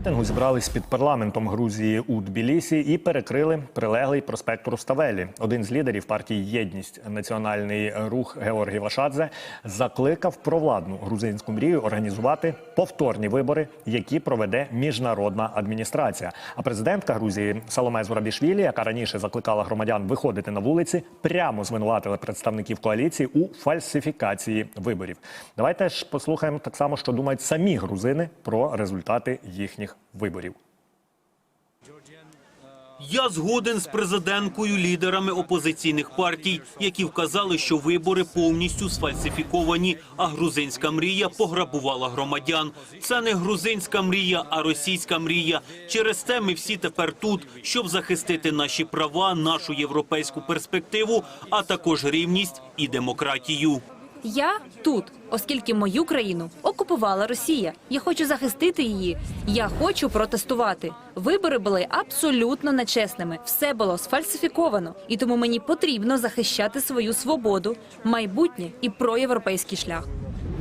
Мітингу зібрались під парламентом Грузії у Тбілісі і перекрили прилеглий проспект Руставелі. Один з лідерів партії Єдність національний рух Георгій Вашадзе закликав провладну грузинську мрію організувати повторні вибори, які проведе міжнародна адміністрація. А президентка Грузії Саломе Зурабішвілі, яка раніше закликала громадян виходити на вулиці, прямо звинуватили представників коаліції у фальсифікації виборів. Давайте ж послухаємо так само, що думають самі грузини про результати їхніх виборів. Я згоден з президенткою, лідерами опозиційних партій, які вказали, що вибори повністю сфальсифіковані, а грузинська мрія пограбувала громадян. Це не грузинська мрія, а російська мрія. Через те ми всі тепер тут, щоб захистити наші права, нашу європейську перспективу, а також рівність і демократію. Я тут, оскільки мою країну окупувала Росія. Я хочу захистити її. Я хочу протестувати. Вибори були абсолютно нечесними. Все було сфальсифіковано, і тому мені потрібно захищати свою свободу, майбутнє і проєвропейський шлях.